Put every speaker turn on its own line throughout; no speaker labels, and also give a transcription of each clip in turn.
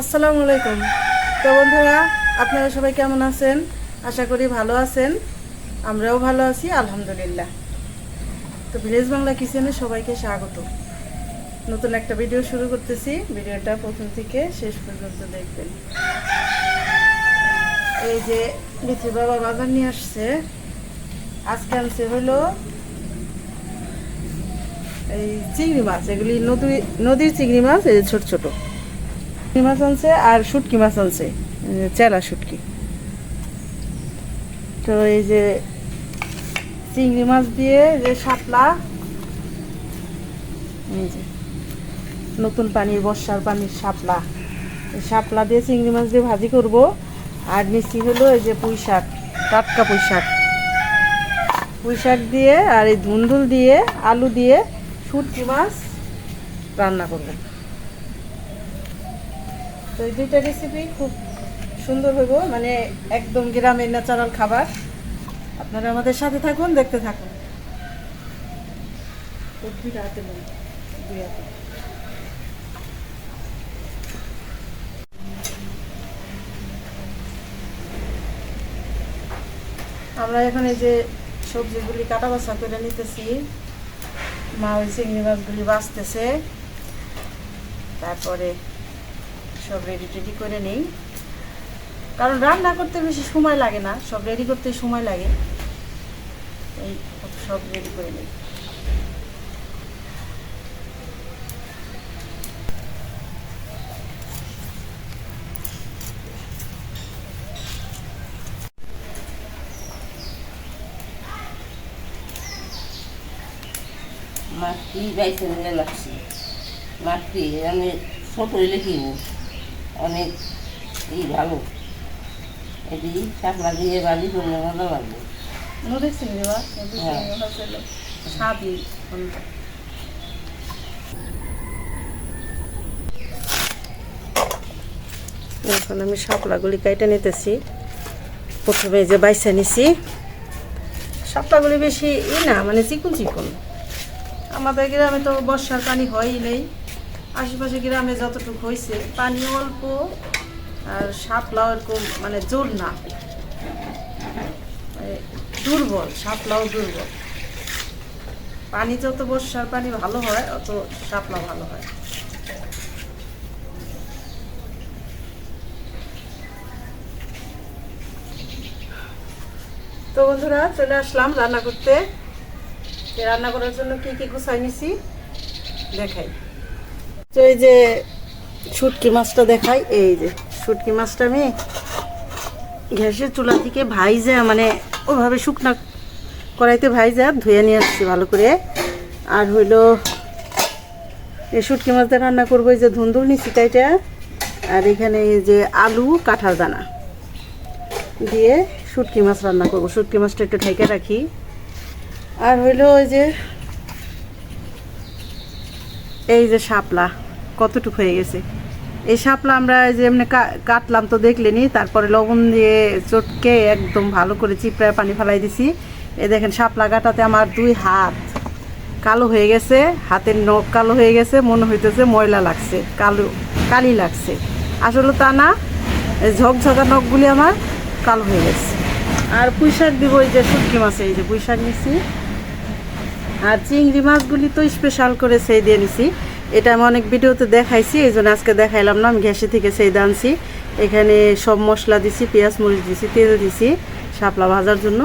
আসসালামু আলাইকুম। তো বন্ধুরা, আপনারা সবাই কেমন আছেন? আশা করি ভালো আছেন। আমরাও ভালো আছি, আলহামদুলিল্লাহ। তো ভিলেজ বাংলা কিচেনে সবাইকে স্বাগত। নতুন একটা ভিডিও শুরু করতেছি। ভিডিওটা প্রথম থেকে শেষ পর্যন্ত দেখবেন। এই যে মিত্রি বাবা বাজার নিয়ে আসছে। আজকে আনছে হলো এই চিংড়ি মাছ। এগুলি নদী নদীর চিংড়ি মাছ, এই ছোট ছোট। মাছ আনছে আর শুটকি মাছ আনছে চেলা শুটকি। তো এই যে চিংড়ি মাছ দিয়ে যে শাপলা নতুন পানির বর্ষার পানির শাপলা। শাপলা দিয়ে চিংড়ি মাছ দিয়ে ভাজি করব। আর নিচি হলো এই যে পুঁই শাক, টাটকা পুঁই শাক। পুঁই শাক দিয়ে আর এই ধুন্দুল দিয়ে, আলু দিয়ে শুটকি মাছ রান্না করব। তো এই দুইটা রেসিপি খুব সুন্দর হইব মানে একদম গ্রামের ন্যাচারাল খাবার। আপনারা আমাদের সাথে থাকুন দেখতে থাকুন। তো দুইটা হাতে দুই হাতে। আমরা এখন এই যে সবজিগুলি কাটা বাছা করে নিতেছি। মা ওই চিংড়ি মাছগুলি বাঁচতেছে। তারপরে সব রেডি টেডি করে নেই। কারণ রান্না করতে বেশি সময় লাগে না, সব রেডি করতে সময় লাগে। এই সব রেডি করে নেই।
মাটি নিয়ে লাগছে মাটি আমি ছোট কিনব অনেক ই ভালো। এটি চাপড়া দিয়ে বাজি করলে মজা লাগবে।
নদীর চিংড়ি
হ্যাঁ।
এখন আমি শাপলাগুলি কাইটে নিতেছি। প্রথমে যে বাইসা নিছি। শাপলাগুলি বেশি ই না মানে চিকুন চিকুন। আমাদের গ্রামে তো বর্ষার পানি হয়ই নেই। আশেপাশে গ্রামে যতটুকু হয়েছে পানি অল্প আর শাপলাও এরকম মানে জোর না। দুর্বল, শাপলাও দুর্বল। পানি যত বর্ষার পানি ভালো হয়, অত শাপলা ভালো হয়। তো বন্ধুরা, চলে আসলাম রান্না করতে। রান্না করার জন্য কি কি গুছাই নিছি? দেখাই। তো এই যে শুটকি মাছটা দেখাই, এই যে শুটকি মাছটা আমি গ্যাসের চুলা থেকে ভাইজা মানে ওভাবে শুকনা কড়াইতে ভাইজা ধুয়ে নিয়ে আসছি ভালো করে। আর হইল এই শুটকি মাছ দিয়ে রান্না করব এই যে ধুন্দুল নিচ্ছি তাইটা, আর এখানে এই যে আলু কাঁঠাল দানা দিয়ে শুটকি মাছ রান্না করব। শুটকি মাছটা একটু ঢেকে রাখি। আর হইল ওই যে এই যে শাপলা, কতটুকু হয়ে গেছে? এই শাপলা আমরা যে এমনি কাটলাম তো দেখলেনি, তারপরে লবণ দিয়ে চটকে একদম ভালো করে চিপড়ায় পানি ফেলাই দিছি। এ দেখেন শাপলা কাটাতে আমার দুই হাত কালো হয়ে গেছে, হাতের নখ কালো হয়ে গেছে, মনে হইতেছে ময়লা লাগছে, কালো, কালি লাগছে। আসলে তা না ঝকঝকা নখগুলি আমার কালো হয়ে গেছে। আর পুঁই শাক দিব এই যে শুটকি মাছে, এই যে পুঁই শাক নিচ্ছি আর চিংড়ি মাছগুলি তো স্পেশাল করে সেই দিয়ে নিছি। এটা আমি অনেক ভিডিওতে দেখাইছি, এই জন্য আজকে দেখাইলাম না, আমি গ্যাসে থেকে সেই আনছি এখানে সব মশলা দিছি, পেঁয়াজ, মরিচ দিছি, তেল দিছি, শাপলা ভাজার জন্য।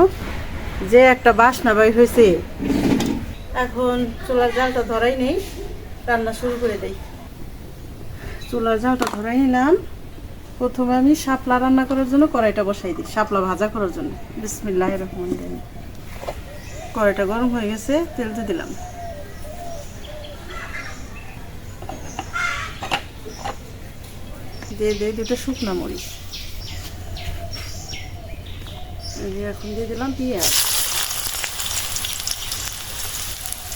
যে একটা বাসনা বাই হয়েছে। এখন চুলার জালটা ধরাই নেই, রান্না শুরু করে দেই। চুলার জালটা ধরাই নিলাম। প্রথমে আমি শাপলা রান্না করার জন্য কড়াইটা বসাই দিই, শাপলা ভাজা করার জন্য। বিসমিল্লাহ রহমান রহিম। কড়াইটা গরম হয়ে গেছে তেলটা দিলাম। দিয়ে দিয়ে দুটো শুকনো মরিচ। এখন দিয়ে দিলাম পেঁয়াজ।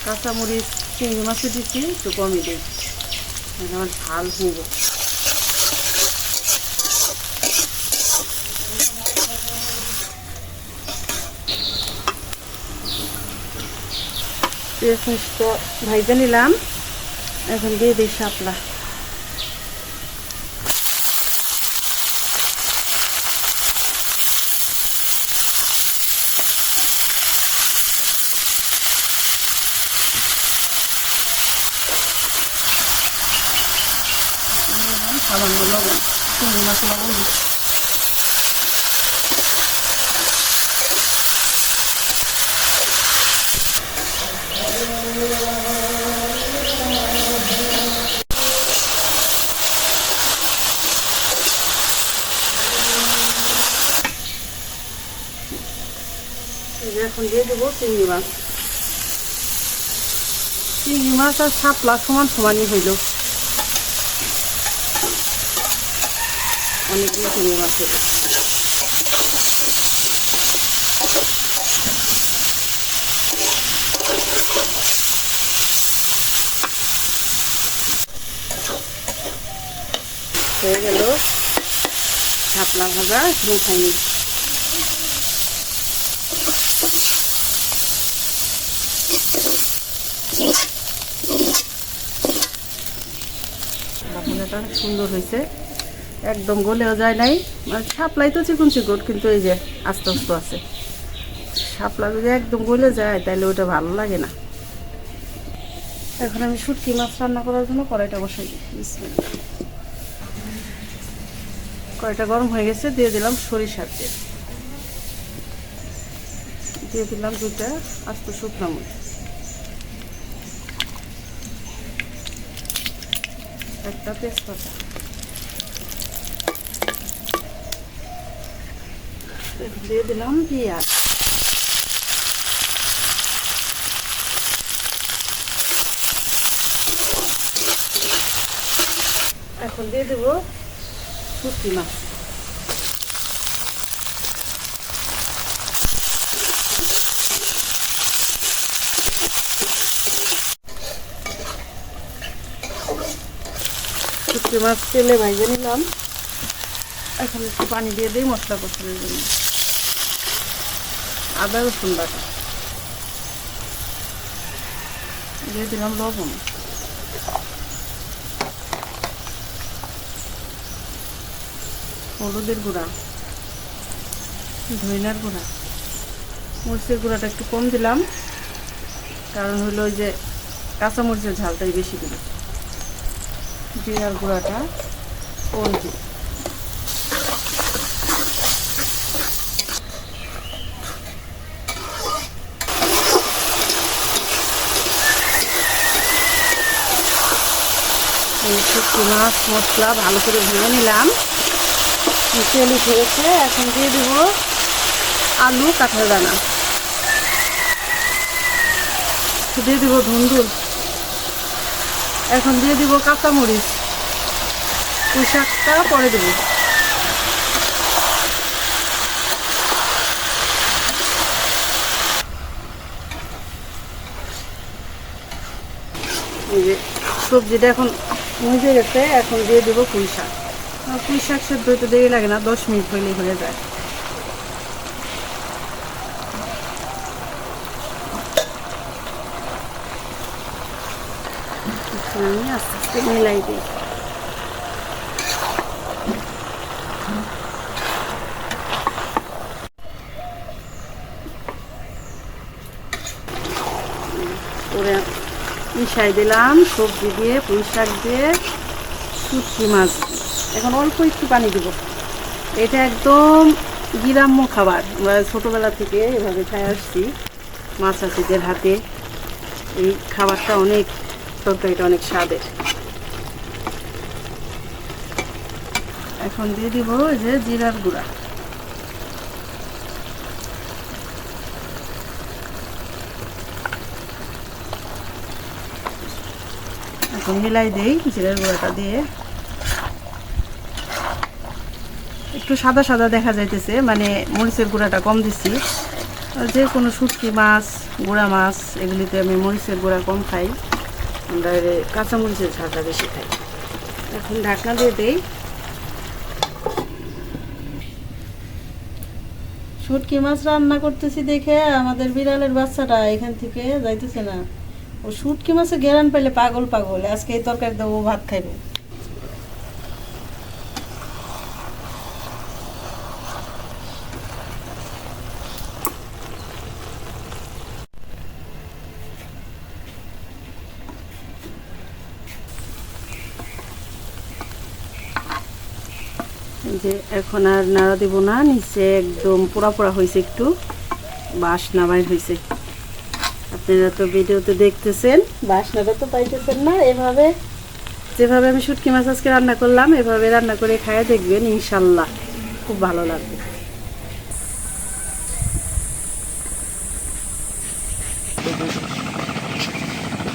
কাঁচা মরিচ, চিংড়ি মাছে দিচ্ছি একটু কমই দিই। আমার ঝাল হইব। পেঁয়াজ ভাইজে নিলাম। এখন দিয়ে দিই শাপলা সামান্য লবণ এই যে এখন দিয়ে দেবো চিংড়ি মাছ চিংড়ি মাছ আর শাপলা সমান সমানই হইল অনেকগুলো চিংড়ি মাছ হইল হয়ে গেল শাপলা ভাজা শুরু খাইনি বাকুনাটা সুন্দর হয়েছে। একদম গলেও যায় নাই। মানে শাপলাই তো চিকুন চিকুন, কিন্তু এই যে আস্তে আস্তে আছে। শাপলা যদি একদম গলে যায় তাহলে ওটা ভালো লাগে না। এখন আমি শুটকি মাছ রান্না করার জন্য কড়াইটা বসাই কড়াইটা গরম হয়ে গেছে, দিয়ে দিলাম সরিষার তেল। দিয়ে দিলাম দুটা আস্ত শুকনো মরিচ। একটা তেজপাতা। দিয়ে দিলাম পেঁয়াজ। এখন দিয়ে দেবো শুটকি মাছ। শুটকি মাছ তেলে ভাজে নিলাম। এখন একটু পানি দিয়ে দিই মশলা কষানোর জন্য। আদা রসুন বাটা দিয়ে দিলাম লবণ। হলুদের গুঁড়া, ধইনার গুঁড়া। মরিচের গুঁড়াটা একটু কম দিলাম, কারণ হলো যে কাঁচামরিচের ঝালটাই বেশি দিলাম। জিরার গুঁড়াটা কম দিই এই শুকনো মাছ মশলা ভালো করে ভেঙে নিলাম। তেল উঠে গেছে, এখন দিয়ে দেবো আলু, কাঁঠাল দানা। দিয়ে দেবো ধুন্দুল। এখন দিয়ে দিব কাঁচামরিচ। পুঁই শাকটা পরে দেবো। সবজিটা এখন মুজে গেছে এখন দিয়ে দেবো পুঁই শাক। পুঁই শাক সেদ্ধ হইতে দেরি লাগে না, দশ মিনিট হইলেই হয়ে যায়। আমি আস্তে আস্তে মিলাই দিই করে মিশাই দিলাম, সবজি দিয়ে, পুঁই শাক দিয়ে, শুটকি মাছ। এখন অল্প একটু পানি দিব। এটা একদম গ্রাম্য খাবার। আমরা ছোটোবেলা থেকে এভাবে খাই আসছি, মাছ চাষিদের হাতে। এই খাবারটা অনেক, তরকারিটা অনেক স্বাদের। এখন দিয়ে দিব যে জিরার গুঁড়া। এখন মিলাই দেই জিরার গুঁড়াটা দিয়ে। একটু সাদা সাদা দেখা যাইতেছে মানে মরিচের গুঁড়াটা কম দিচ্ছি যে কোনো শুটকি মাছ, গুঁড়া মাছ, এগুলিতে আমি মরিচের গুঁড়া কম খাই। আমরা কাঁচা মরিচের ঝালটা বেশি খাই। এখন ঢাকনা দিয়ে দেই। শুটকি মাছ রান্না করতেছি দেখে আমাদের বিড়ালের বাচ্চাটা এখান থেকে যাইতেছে না। ও শুটকি মাছে গেরান পেলে পাগল পাগল, আজকে এই তরকারি দেবো ভাত খাইবে। যে এখন আর নাড়া দেব না, নিচে একদম পোড়া পোড়া হয়েছে একটু বাস নামাই হয়েছে আপনারা তো ভিডিওতে দেখতেছেন বাসনাটা তো পাইতেছেন না এভাবে যেভাবে আমি শুটকি মাছ আজকে রান্না করলাম এভাবে রান্না করে খায় দেখবেন ইনশাল্লাহ খুব ভালো লাগবে।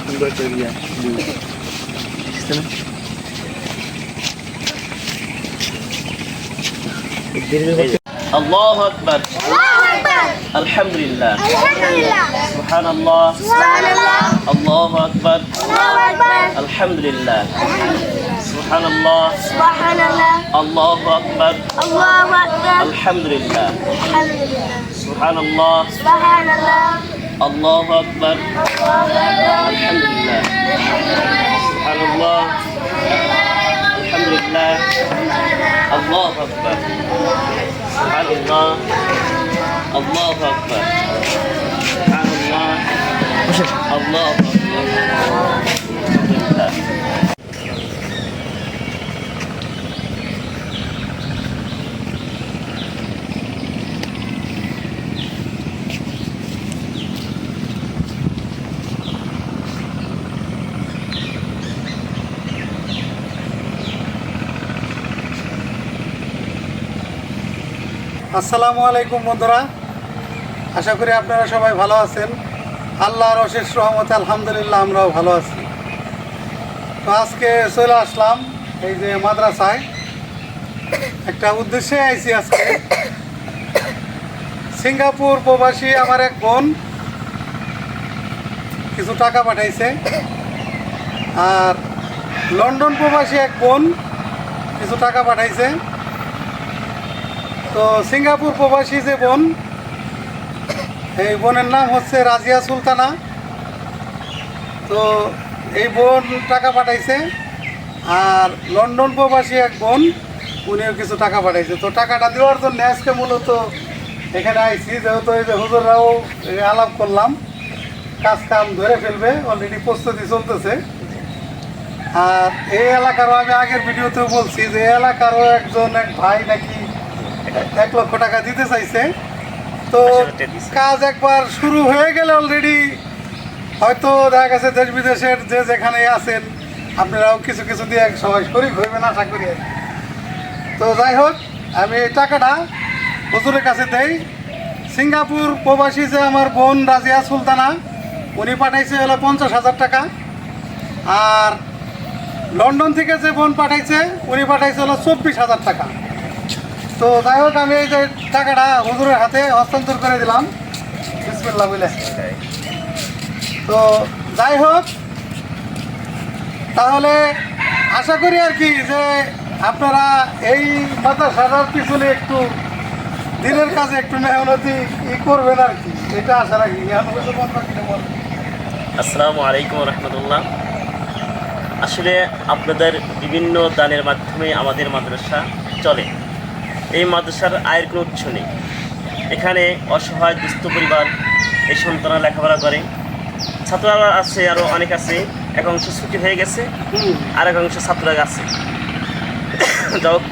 সুন্দর তৈরি
الله أكبر الحمد لله سبحان الله الله أكبر. الحمد لله سبحان الله الله أكبر. الحمد لله سبحان الله الله أكبر. الحمد لله سبحان الله الحمد لله الله أكبر. سبحان الله الله أكبر سبحان الله الله أكبر الحمد لله
আসসালামু আলাইকুম বন্ধুরা আশা করি আপনারা সবাই ভালো আছেন। আল্লাহর অশেষ রহমতে আলহামদুলিল্লাহ আমরাও ভালো আছি। তো আজকে চলে আসলাম এই যে মাদ্রাসায়। একটা উদ্দেশ্যে আইছি আজকে। সিঙ্গাপুর প্রবাসী আমার এক বোন কিছু টাকা পাঠাইছে। আর লন্ডন প্রবাসী এক বোন কিছু টাকা পাঠাইছে। তো সিঙ্গাপুর প্রবাসী যে বোন এই বোনের নাম হচ্ছে রাজিয়া সুলতানা। তো এই বোন টাকা পাঠাইছে আর লন্ডন প্রবাসী এক বোন, উনিও কিছু টাকা পাঠাইছে। তো টাকাটা দেওয়ার জন্য আজকে মূলত এখানে আইছি, যেহেতু এই যে হুজুররাও আলাপ করলাম কাজ কাম ধরে ফেলবে অলরেডি প্রস্তুতি চলতেছে। আর এই এলাকারও আমি আগের ভিডিওতেও বলছি যে এলাকারও একজন এক ভাই নাকি এক লক্ষ টাকা দিতে চাইছে। তো কাজ একবার শুরু হয়ে গেলে অলরেডি হয়তো দেখা গেছে দেশ বিদেশের যে যেখানে আছেন, আপনারাও কিছু কিছু দিয়ে সবাই শরিক হইবেন আশা করি তো যাই হোক, আমি এই টাকাটা হুজুরের কাছে দেই। সিঙ্গাপুর প্রবাসী যে আমার বোন রাজিয়া সুলতানা, উনি পাঠাইছে হলো পঞ্চাশ হাজার টাকা। আর লন্ডন থেকে যে বোন পাঠাইছে, উনি পাঠাইছে হলো চব্বিশ হাজার টাকা। তো যাই হোক, আমি এই যে টাকাটা হুজুরের হাতে হস্তান্তর করে দিলাম। বিসমিল্লাহ বলে। তো যাই হোক, তাহলে আশা করি আর কি যে আপনারা এই মাদ্রাসাটার পিছনে একটু দিনের কাজে একটু মেহনতি ই করবেন আর কি। এটা আশা রাখি।
আসসালামু আলাইকুম রহমতুল্লাহ। আসলে আপনাদের বিভিন্ন দানের মাধ্যমে আমাদের মাদ্রাসা চলে। এই মাদ্রাসার আয়ের কোনো উৎস নেই। এখানে অসহায় দুস্থ পরিবার এই সন্তানরা লেখাপড়া করে। ছাত্ররা আছে আরও অনেক আছে। এক অংশ ছুটি হয়ে গেছে আর এক অংশ ছাত্ররা আছে। হোক,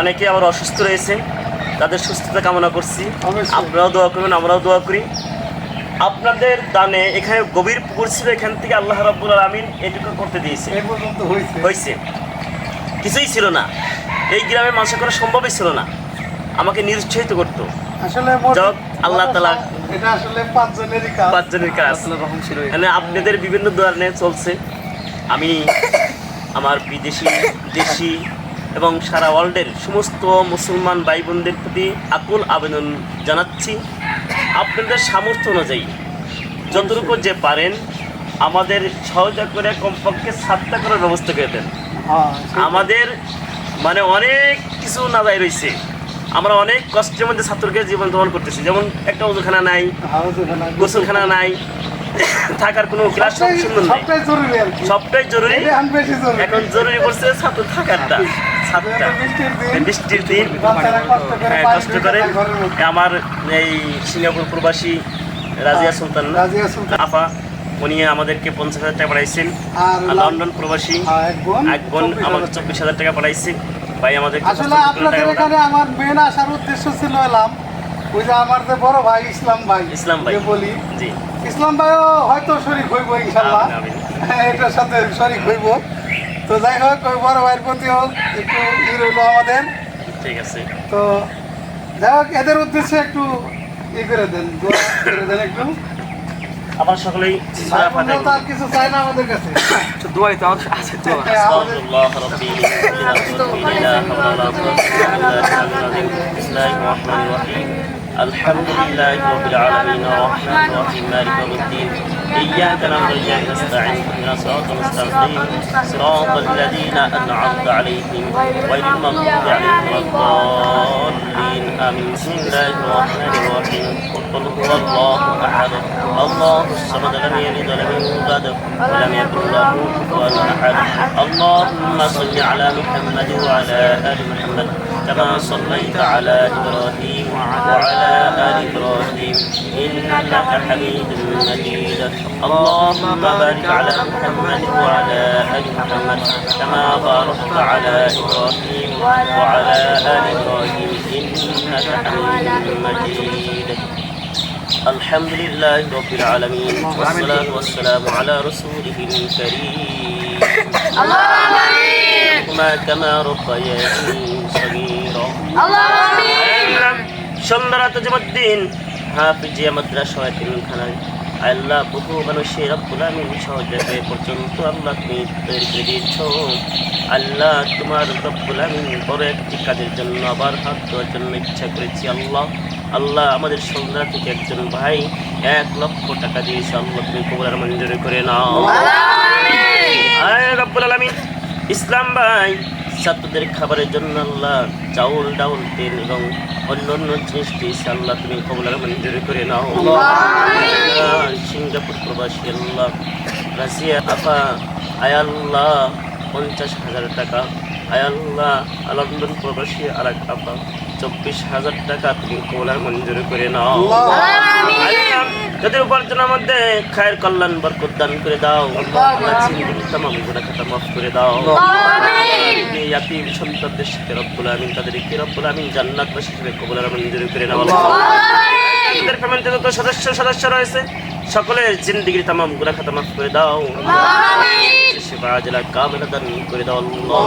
অনেকে আবার অসুস্থ রয়েছে তাদের সুস্থতা কামনা করছি। আপনারাও দোয়া করবেন আমরাও দোয়া করি। আপনাদের দানে এখানে গভীর পুকুর ছিল এখান থেকে আল্লাহ রাব্বুল আলমিন এটুকু করতে দিয়েছে।
হয়েছে।
কিছুই ছিল না। এই গ্রামে মানুষের করা সম্ভবই ছিল না। আমাকে নিরুৎসাহিত করতো।
আসলে
আল্লাহ
এটা আসলে পাঁচজনেরই কাজ।
পাঁচজনের কাজ। মানে আপনাদের বিভিন্ন ধরনের চলছে। আমি আমার বিদেশি দেশি এবং সারা ওয়ার্ল্ডের সমস্ত মুসলমান ভাই বোনদের প্রতি আকুল আবেদন জানাচ্ছি। আপনাদের সামর্থ্য অনুযায়ী যতটুকু যে পারেন আমাদের সহযোগ করে কমপক্ষে সাতটা করার ব্যবস্থা করে দেন।
হ্যাঁ,
আমাদের মানে অনেক কিছু নাদায় রয়েছে। আমরা অনেক কষ্টের মধ্যে ছাত্রকে জীবন ধারণ করতেছি। যেমন একটা ওজুখানা নাই গোসলখানা নাই থাকার কোনো ক্লাস
সবটাই-
সুন্দর নাই।
সবটাই জরুরি এখন জরুরি।
পড়ছে ছাত্র থাকারটা। ছাত্রটা।
বৃষ্টির দিন। কষ্ট করে
হ্যাঁ,
যায়।
আমার এই সিঙ্গাপুর প্রবাসী রাজিয়া সুলতান
রাজিয়া সুলতান।
আপা। উনি আমাদেরকে পঞ্চাশ হাজার টাকা পাঠাইছেন। লন্ডন প্রবাসী
হ্যাঁ, এক বোন
আমাকে চব্বিশ হাজার। টাকা পাঠাইছে ভাই আমাদের
আসলে আপনাদের এখানে আমার মেন আসার উদ্দেশ্য ছিল এলাম। ওই যে আমার যে বড় ভাই ইসলাম ভাই
ইসলাম ভাই।
বলি।
জি।
ইসলাম ভাইও হয়তো শরিক হইব ইনশাল্লাহ।
আমিন।
এটার সাথে শরিক হইব। তো যাই হোক ওই বড় ভাইয়ের প্রতিও একটু ই রইল আমাদের।
ঠিক আছে।
তো যাই হোক এদের উদ্দেশ্যে একটু ই করে দেন করে দেন একটু।
আবার সকলেই
ভাই বোনরাও তো আর কিছু চায় না আমাদের কাছে
দোয়াই তো আছে আছে তো
হ্যাঁ, আমাদের-
استغفر الله ربي من كل ذنب لا حول ولا قوة إلا بالله العظيم بسم الله الرحمن الرحيم الحمد لله رب العالمين الرحمن الرحيم مالك يوم الدين إياك نعبد وإياك نستعين. اهدنا الصراط المستقيم. صراط الذين أنعمت عليهم غير المغضوب عليهم ولا الضالين. آمين. بسم الله الرحمن الرحيم. قل هو الله أحد. الله الصمد لم يلد ولم يولد ولم يكن له كفوا أحد. اللهم صل على محمد وعلى آل محمد كما صليت على إبراهيم وعلى آل إبراهيم إنك حميد مجيد. اللهم بارك على محمد وعلى آل محمد كما باركت على إبراهيم وعلى آل إبراهيم إنك حميد مجيد. الحمد لله رب العالمين والصلاة والسلام على رسوله الكريم. اللهم كما ربياني صغيرا. সুন্দরা তজমুদ্দিন হাফিজিয়া মাদ্রাসা খানায় আল্লাহ বহু মানুষের রব্বুল আমিন সহজে পর্যন্ত আল্লাহ তুমি তৈরি করে দিয়েছ আল্লাহ তোমার রব্বুল আমিন বড় একটি কাজের জন্য আবার হাত দেওয়ার জন্য ইচ্ছা করেছি। আল্লাহ আল্লাহ আমাদের সন্ধ্যা থেকে একজন ভাই এক লক্ষ টাকা দিয়েছে। আল্লাহ তুমি কবুলার মঞ্জুরি করে নাও। রব্বুল আলামিন ইসলাম ভাই ছাত্রদের খাবারের জন্য আল্লাহ চাউল ডাউল তেল এবং অন্য অন্য জিনিস দিয়েছে আল্লাহ তুমি কবলার মঞ্জুরি করে নাও। সিঙ্গাপুর প্রবাসী আল্লাহ। রাশিয়া আফা আয়াল্লাহ পঞ্চাশ হাজার টাকা। আয়াল্লাহ লন্ডন প্রবাসী আর এক আফা। চব্বিশ হাজার টাকা তুমি কবলার মঞ্জুরি করে নাও। আল্লাহ, যাদের উপার্জনের মধ্যে খায়ের কল্যাণ বরকত দান করে দাও তামাম গুনাহ খাতা মাফ করে দাও। ইয়াতিম সন্তানদের সাথে রব্বুল আমিন তাদেরকে রব্বুল আমিন জান্নাত বাসী হিসেবে কবুল মঞ্জুরি করে নেওয়া তাদের ফ্যামিলিতে যত সদস্য সদস্য রয়েছে সকলের জিন্দিগির তামাম গুণা খাতা মাফ করে দাও। সেবা জেলা কামেলা দান করে দাও আল্লাহ।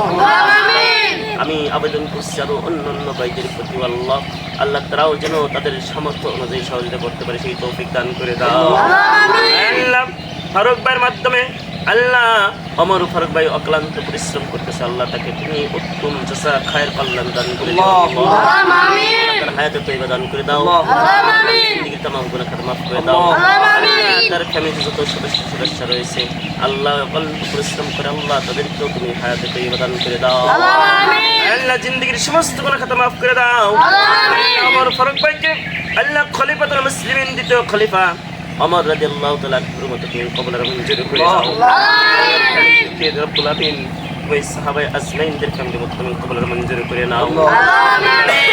আমি আবেদন করছি আরও অন্য অন্য ভাইদের প্রতি আল্লাহ। আল্লাহ তারাও যেন তাদের সামর্থ্য অনুযায়ী সহযোগিতা করতে পারে সেই তৌফিক দান করে দাও। আল্লাহ ফারুক ভাইয়ের মাধ্যমে আল্লাহ অমর ফারুক ভাই অক্লান্ত পরিশ্রম করতেছে আল্লাহ তাকে তুমি উত্তম চাষা খায়ের কল্যাণ দান করে দাও হায়াতে তৈবা দান করে দাও। জিন্দিগির তামাম গুনাহ খাতা মাফ করে দাও। তার ফ্যামিলিতে যত সদস্য সদস্য রয়েছে আল্লাহ অক্লান্ত পরিশ্রম করে আল্লাহ তাদেরকেও তুমি হায়াতে তৈবা দান করে দাও। আল্লাহ জিন্দিগির সমস্ত গুনাহ খাতা মাফ করে দাও। আমার ফারুক ভাইকে আল্লাহ খলিফাতুল মুসলিমিন দ্বিতীয় খলিফা। আমার রাদিয়াল্লাহু তাআলা আনহুর মতো তুমি কবুলের মঞ্জুর করে রব্বুল আমিন ওই সাহাবাই আজমাইনদের ফ্যামিলি মতো তুমি কবুলের মঞ্জুর করে নাও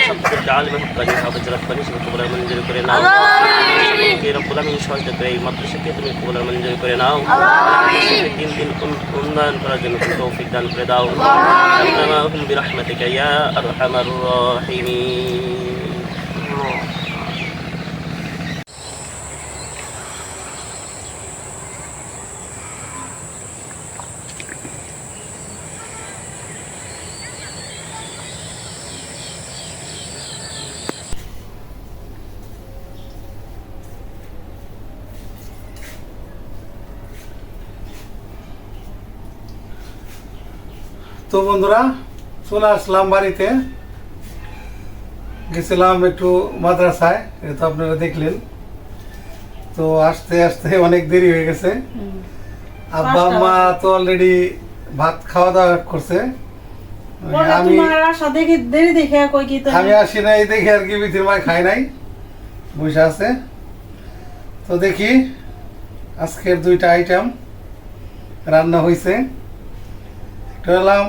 সবচেয়ে আলিম হকানি হাফেজ রব্বানি সব কবুলের মঞ্জুর করে নাও কে রব্বুল আমিন সহযোগিতা করে এই মাদ্রাসাকে তুমি কবুলের মঞ্জুর করে নাও দিন দিন উন- উন্নয়ন করার জন্য তুমি তৌফিক দান করে দাও আল্লামা বিরহমাতিকা ইয়া আরহামার রাহিমিন।
তো বন্ধুরা চলে আসলাম বাড়িতে। গেছিলাম একটু মাদ্রাসায় এটা তো আপনারা দেখলেন। তো আসতে আসতে অনেক দেরি হয়ে গেছে। আব্বা আম্মা তো অলরেডি ভাত খাওয়া দাওয়া করছে। আমি আসি নাই দেখি আর কি বিথির মায় খাই নাই। বসে আছে। তো দেখি আজকের দুইটা আইটেম রান্না হয়েছে একটা হলাম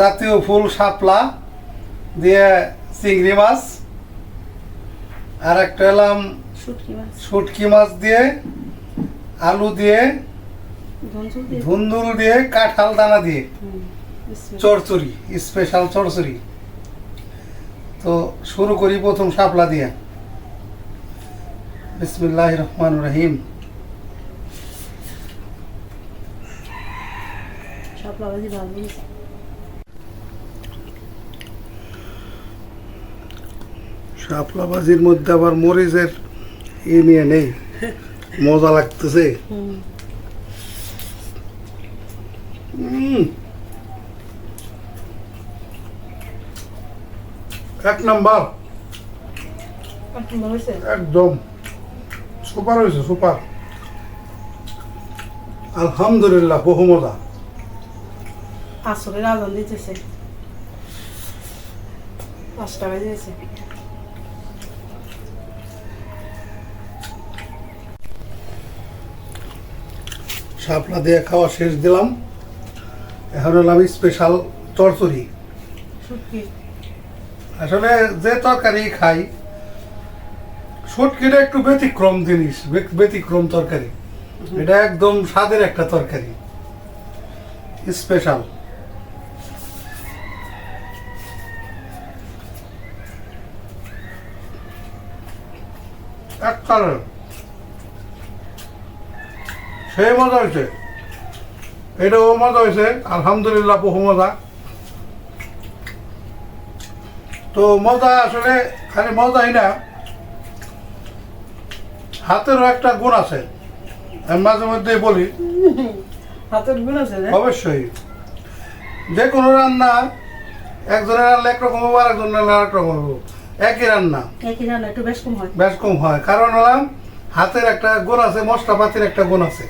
জাতীয় ফুল শাপলা দিয়ে চিংড়ি মাছ। আর একটা হলাম
শুটকি মাছ।
দিয়ে আলু দিয়ে ধুন্দুল দিয়ে। কাঁঠাল দানা দিয়ে। চরচুরি স্পেশাল চরচুরি তো শুরু করি প্রথম শাপলা দিয়ে। বিসমিল্লাহ রহমান রহিম।
শাপলা ভাজি ভালো হয়েছে।
শাপলা ভাজির মধ্যে আবার মরিচের ই নিয়ে নেই। মজা লাগতেছে।
হুম
এক নাম্বার।
একদম
সুপার হয়েছে সুপার। আলহামদুলিল্লাহ বহু মজা।
আসরের আজান দিতেছে। পাঁচটা বেজে
শাপলা দিয়ে খাওয়া শেষ দিলাম। এখন হলো আমি স্পেশাল চরচুরি। আসলে যে তরকারি খাই শুটকিটা একটু ব্যতিক্রম জিনিস ব্যতিক্রম তরকারি। এটা একদম স্বাদের একটা তরকারি। স্পেশাল এক কালার। সেই মজা হয়েছে এটাও মজা হয়েছে আলহামদুলিল্লাহ বহু মজা। তো মজা আসলে খালি মজাই না হাতেরও একটা গুণ আছে। আমি মাঝে মধ্যে বলি
হাতের গুণ আছে
অবশ্যই। যে কোনো রান্না একজনের রান্না একরকম হব আর একজনের রান্না আরেক রকম হব। একই রান্না।
একই রান্না একটু বেশ কম হয়।
বেশ কম হয়। কারণ হলাম হাতের একটা গুণ আছে মশলাপাতির একটা গুণ আছে।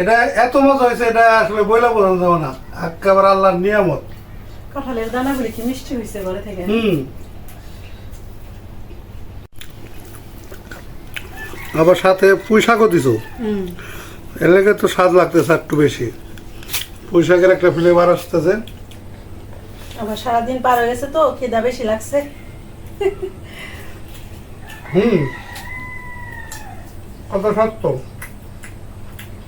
এটা এত মজা হয়েছে এটা আসলে বইলা বোঝানো যাবে না। একেবারে আল্লাহর নিয়ামত।
কাঁঠালের দানাগুলি কি মিষ্টি হয়েছে ঘরে থেকে?
হুম। আবার সাথে পুঁই শাকও দিছো?
হুম।
এর লেগে তো স্বাদ লাগতেছে একটু বেশি। পুঁই শাকের একটা ফ্লেভার আসতেছে।
আবার সারাদিন পার হয়ে গেছে তো খিদা বেশি লাগছে।
হুম। কত সত্য।